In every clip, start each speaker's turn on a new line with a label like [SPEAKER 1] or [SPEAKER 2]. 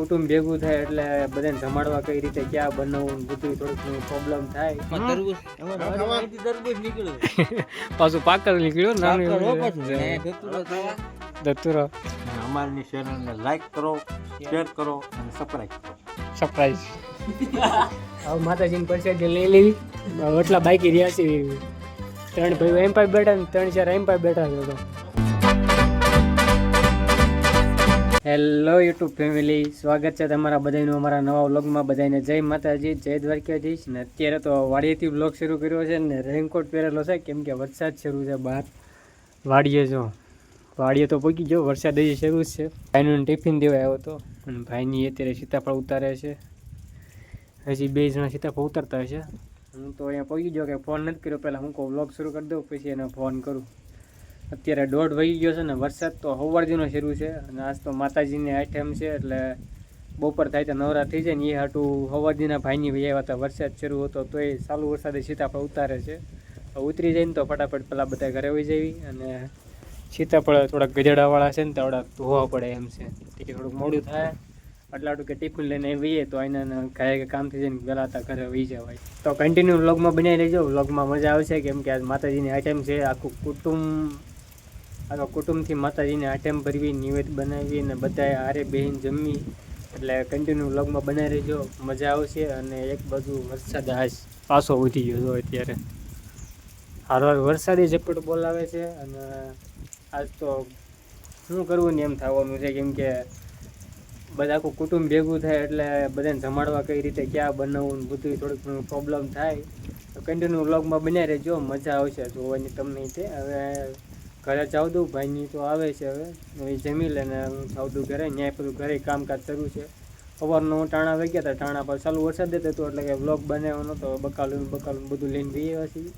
[SPEAKER 1] કુટુંબ ભેગું થાય એટલે બધાને જમાડવા કઈ રીતે ક્યાં બનાવવું બધું થોડુંક પ્રોબ્લેમ થાય. પાછું પાકર નીકળ્યો નાનું દત્તુરો
[SPEAKER 2] અમારી ચેનલને લાઈક કરો શેર કરો અને સબસ્ક્રાઈબ કરો.
[SPEAKER 1] સરપ્રાઈઝ હવે માતાજીની પરસાદ લઈ લેવી હવે એટલા બાકી રહ્યા છે. ત્રણ ભાઈ એમ પાઈ બેઠા ને ત્રણ ચાર એમ પાઈ બેઠા છે હેલો યુટ્યુબ ફેમિલી સ્વાગત છે તમારા બધાનું અમારા નવા વ્લોગમાં. બધાને જય માતાજી, જય દ્વારકાધીશ. ને અત્યારે તો વાડીએથી વ્લોગ શરૂ કર્યો છે ને રેનકોટ પહેરેલો છે. કેમ કે વરસાદ શરૂ છે બહાર. વાડીએ જો. વાડીએ તો પહોંચી ગયો. વરસાદ હજી શરૂ છે. ભાઈનું ટિફિન દેવા આવ્યો હતો અને ભાઈની અત્યારે સીતાફળ ઉતારે છે. હજી બે જણા સીતાફળ ઉતારતા હશે. હું તો અહીંયા પહોંચી ગયો કે ફોન નથી કર્યો. પહેલાં હું કહું, વ્લોગ શરૂ કરી દઉં, પછી એને ફોન કરું. અત્યારે દોઢ વહી ગયો છે ને વરસાદ તો સવારથીનો શરૂ છે અને આજ તો માતાજીની આઈટમ છે એટલે બપોર થાય તો નવરા થઈ જાય ને એ હાટું સવારથીના ભાઈની ભાઈ આવ્યા વરસાદ શરૂ હતો તોય ચાલુ વરસાદે સીતાફળ ઉતારે છે. ઉતરી જાય ને તો ફટાફટ પેલા બધા ઘરે વહી જવી અને સીતાફળ થોડાક ગજડાવાળા છે ને તો થોડાક ધોવા પડે એમ છે. કે થોડુંક મોડું થાય. આટલા આટલું કે ટિફિન લઈને વહીએ તો એના કાંઈ કામ થઈ જાય ને વહેલા હતા ઘરે વહી જવાય. તો કન્ટિન્યુ વ્લોગમાં બનાવી લેજો. વ્લોગમાં મજા આવશે કેમ કે આજ માતાજીની આઈટમ છે. આખું કુટુંબ આખા કુટુંબથી માતાજીને આટેમ ભરવી, નિવેદ બનાવી અને બધાએ હારે બહેન જમી એટલે કન્ટિન્યુ વ્લોગમાં બનાવી રહેજો. મજા આવશે અને એક બાજુ વરસાદ આજ પાછો ઉઠી ગયો હતો અત્યારે. હારવાર વરસાદી ઝપટ બોલાવે છે અને આજ તો શું કરવું ને એમ થવાનું છે કેમ કે બધા આખું કુટુંબ ભેગું થાય એટલે બધાને જમાડવા કઈ રીતે ક્યાં બનાવવું બધું થોડુંક પ્રોબ્લેમ થાય. તો કન્ટિન્યુ વ્લોગમાં બનાવી રહેજો, મજા આવશે જોવાની તમને તે. હવે ઘરે જાવ દઉં ભાઈની તો આવે છે હવે. એ જમી લે ને દઉં ઘરે ન્યાય બધું ઘરે કામકાજ શરૂ છે. સવારનો હું ટાણા વહી ગયા હતા ટાણા પર ચાલુ વરસાદ દેતો હતો એટલે કે બ્લોક બનાવ્યો નહોતો બકાલું બકાલું બધું લઈને જઈએ પછી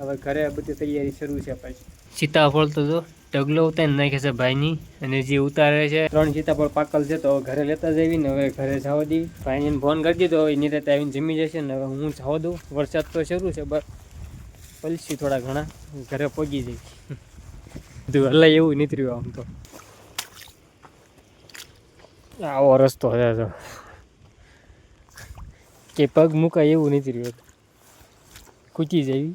[SPEAKER 1] હવે ઘરે બધી તૈયારી શરૂ છે પછી. સીતાફળ તો જો ઢગલો ઉતારી નાખે છે ભાઈની અને જે ઉતારે છે. ત્રણ સીતાફળ પાકલ છે તો ઘરે લેતા જઈને હવે ઘરે જવા દેવી ભાઈને ફોન કરી દીધો એ એની આવીને જમી જશે ને હવે હું જવા દઉં. વરસાદ તો શરૂ છે બસ પલસી થોડા ઘણા ઘરે પગી જઈ બધું એટલે એવું નીતર્યું આમ તો આવો રસ્તો છે કે પગ મુકાય એવું નીતર્યું કૂચી જવી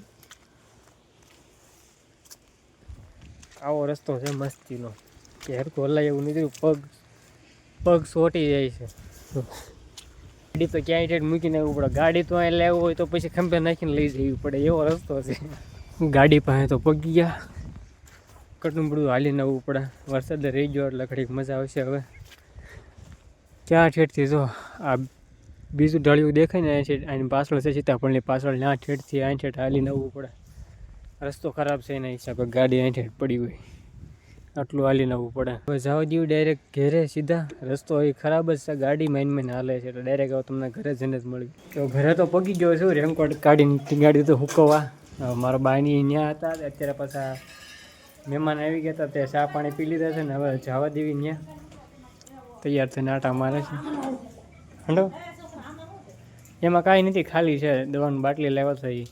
[SPEAKER 1] આવો રસ્તો છે મસ્તીનો કે હરખું હલાય એવું નીતર્યું પગ પગ સોટી જાય છે ગાડી તો ક્યાંય ટેટ મૂકીને આવવું પડે ગાડી તો અહીં લેવું હોય તો પછી ખંભે નાખીને લઈ જવી પડે એવો રસ્તો છે ગાડી પાસે તો પગ ગયા કટનું બધું હાલીને આવવું પડે. વરસાદ રહી ગયો એટલે ઘડીક મજા આવશે હવે. ક્યાં ઠેઠથી જો, આ બીજું ઢળિયું દેખાય ને અહીં છે આની પાછળ છે સીતાફળની પાછળ ના ઠેઠથી અહીં ઠેઠ હાલીને આવવું પડે. રસ્તો ખરાબ છે એના હિસાબે ગાડી અહીં ઠેઠ પડી હોય. આટલું હાલીને આવવું પડે. હવે જાવ દીવું ડાયરેક્ટ ઘેરે સીધા. રસ્તો એ ખરાબ જ છે, ગાડી માઇન માઇન હાલે છે એટલે ડાયરેક્ટ હવે તમને ઘરે જઈને જ મળી. તો ઘરે તો પગી ગયો છું રેનકોટ કાઢીને ગાડી તો હુકવવા. મારા બાની ત્યાં હતા, અત્યારે પાછા મહેમાન આવી ગયા હતા, તે ચા પાણી પી લીધા છે ને હવે જવા દેવી ત્યાં તૈયાર થઈને આટા મારે છે. હંડો. એમાં કાંઈ નથી, ખાલી છે, દવાની બાટલી લેવા થઈ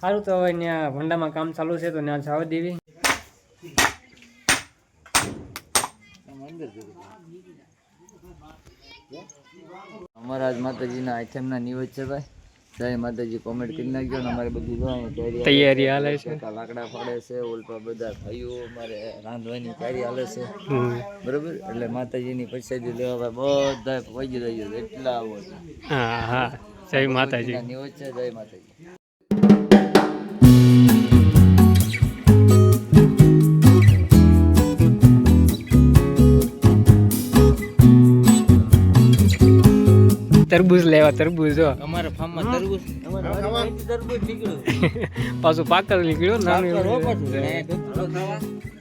[SPEAKER 1] સારું તો હવે ત્યાં ભંડામાં કામ ચાલુ છે તો ત્યાં જવા દેવી.
[SPEAKER 3] અમારા માતાજીના આઈટમના નિવેદ છે ભાઈ. જય માતાજી કોમેન્ટ કરી નાખજો ને અમારે બધી તૈયારી
[SPEAKER 1] હાલે છે.
[SPEAKER 3] લાકડા ફાડે છે ઓલપા બધા ભાઈઓ અમારે રાંધવાની તૈયારી હાલે છે. બરોબર? એટલે માતાજીની પ્રસાદી લેવા બધા પહોંચી રહ્યો એટલા આવો
[SPEAKER 1] હા હા. જય માતાજી.
[SPEAKER 3] જય માતાજી.
[SPEAKER 1] તરબૂજ લેવા તરબૂજ જો
[SPEAKER 3] અમારા ફાર્મમાં તરબૂજ તરબૂચ નીકળ્યું.
[SPEAKER 1] પાછું પાકલ નીકળ્યો નાનું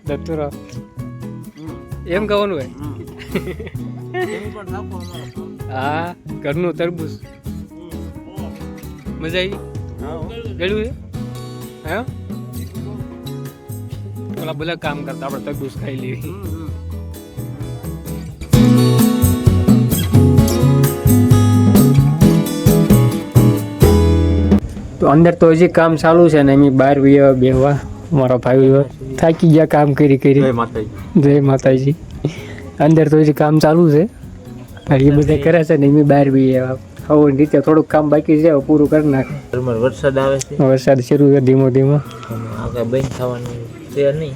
[SPEAKER 1] દત્તુરો એમ કહેવાનું હોય. હા ઘરનું તરબૂજ મજા આવી? ગળ્યું છે? હા? પેલા બધા કામ કરતા આપણે તરબૂજ ખાઈ લેવી. તો અંદર તો હજી કામ ચાલુ છે ને એમ બહાર બી બેહવા. મારા ભાઈ થાકી ગયા કામ કરી કરી.
[SPEAKER 2] જય માતાજી.
[SPEAKER 1] જય માતાજી. અંદર તો હજી કામ ચાલુ છે. એ બધા કરે છે ને એમ બહાર બી હવે રીતે થોડુંક કામ બાકી છે પૂરું કરી નાખે.
[SPEAKER 3] વરસાદ આવે છે.
[SPEAKER 1] વરસાદ શરૂ છે ધીમો ધીમો.
[SPEAKER 3] આગળ બંધ થવાનું છે નહીં.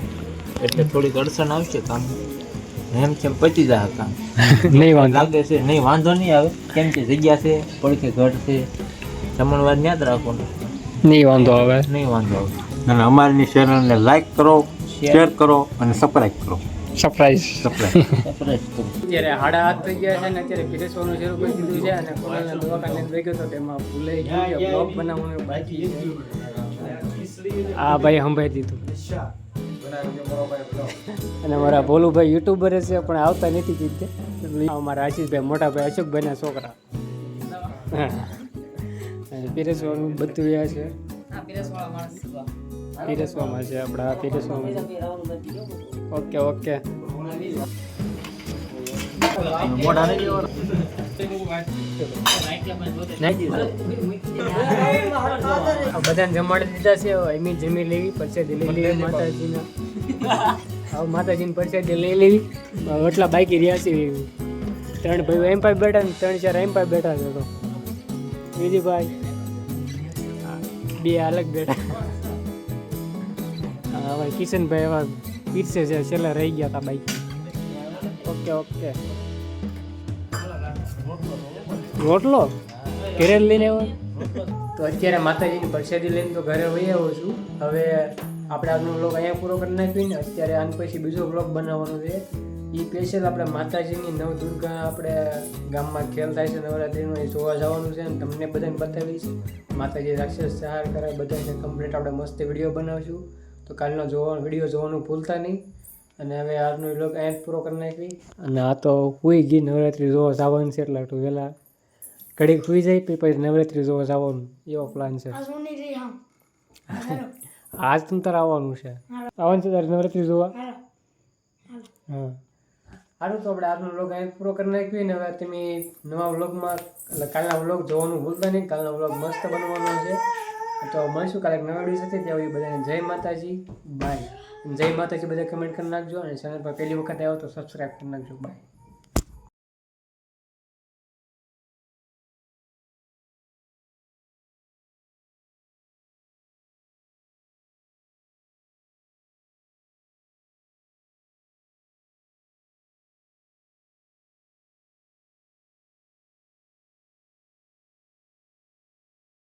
[SPEAKER 3] એટલે થોડીક અડચણ આવશે કામ. એમ કેમ પચી જાય કામ.
[SPEAKER 1] નહીં વાંધો.
[SPEAKER 3] લાગે છે નહીં વાંધો નહીં આવે. કેમ કે જગ્યા છે પડખે ઘટ છે. જમણવાર યાદ રાખવાનું
[SPEAKER 1] નહીં વાંધો આવે.
[SPEAKER 3] નહીં વાંધો આવે.
[SPEAKER 2] અને અમારી ચેનલને લાઈક કરો શેર કરો અને સબસ્ક્રાઈબ કરો.
[SPEAKER 1] સરપ્રાઈઝ
[SPEAKER 3] સરપ્રાઈઝ
[SPEAKER 1] અત્યારે હાડા હાથ થઈ ગયા છે ને અત્યારે પીરેસવાનું શરૂ કરી દીધું છે અને કોલેજના દવાખાને લઈ ગયો તો તેમાં ભૂલાઈ ગયું કે બ્લોગ બનાવવાનું બાકી છે. આ ભાઈ સંભાઈ દીધું અને અમારા ભોલુભાઈ યુટ્યુબર છે પણ આવતા નથી કીધે. અમારા આશીષભાઈ મોટા ભાઈ અશોકભાઈના છોકરા. હા. પીરેસવાનું બધું આ છે. પીરસવામાં છે આપણા પીરસવામાં ઓકે ઓકે. બધાને જમાડી દીધા છે. હવે એમી જમી લેવી પરસેદી લઈ લેવી માતાજીના. હવે માતાજીની પરસેદી લઈ લેવી. એટલા બાકી રહ્યા છે ત્રણ ભાઈ એમ પાસે બેઠા ને ત્રણ ચાર એમ પાસે બેઠા છે તો. બીજી ભાઈ? બે અલગ બેઠા. હવે કિશનભાઈ એવા પીરસે છે છેલ્લા રહી ગયા હતા બાઈક. Okay okay. રોટલો? ઘેરે લઈને આવ્યો તો અત્યારે માતાજીની પરસેદી લઈને તો ઘરે વહી આવ્યો છું. હવે આપણે આજનો બ્લોગ અહીંયા પૂરો કરી નાખ્યો ને અત્યારે આની પછી બીજો બ્લોગ બનાવવાનો છે. એ સ્પેશિયલ આપણે માતાજીની નવ દુર્ગા આપણે ગામમાં ખેલ થાય છે નવરાત્રિનું એ જોવા જવાનું છે અને તમને બધાને બતાવીશ માતાજી રાક્ષસ સહાર કરે બધાને કમ્પ્લીટ આપણે મસ્ત વીડિયો બનાવશું. તો કાલનો જોવાનો વીડિયો જોવાનું ભૂલતા નહીં. અને હવે આજનો વ્લોગ અહીંયા પૂરો કરી નાખી અને આ તો હુઈ ગઈ નવરાત્રિ જોવા જવાનું છે એટલે આટલું વહેલા ઘડીક સુઈ જાય પછી પછી નવરાત્રિ જોવા જવાનું. એવો પ્લાન છે. આજ તું તારે આવવાનું છે. આવવાનું છે તારે નવરાત્રિ જોવા? હા. સારું તો આપણે આજનો વ્લોગ અહીં પૂરો કરી નાખ્યો ને હવે તમે નવા વ્લોગમાં એટલે કાલના વ્લોગ જોવાનું ભૂલતા નહીં, કાલનો વ્લોગ મસ્ત બનવાનો છે. તો મળીશું કાલે નવા વીડિયો સાથે. ત્યાં બધાને જય માતાજી બાય જય માતાજી, બધા કમેન્ટ કરી નાખજો. અને ચેનલ પર પહેલી વખત આવ્યો તો સબસ્ક્રાઈબ કરી નાખજો. બાય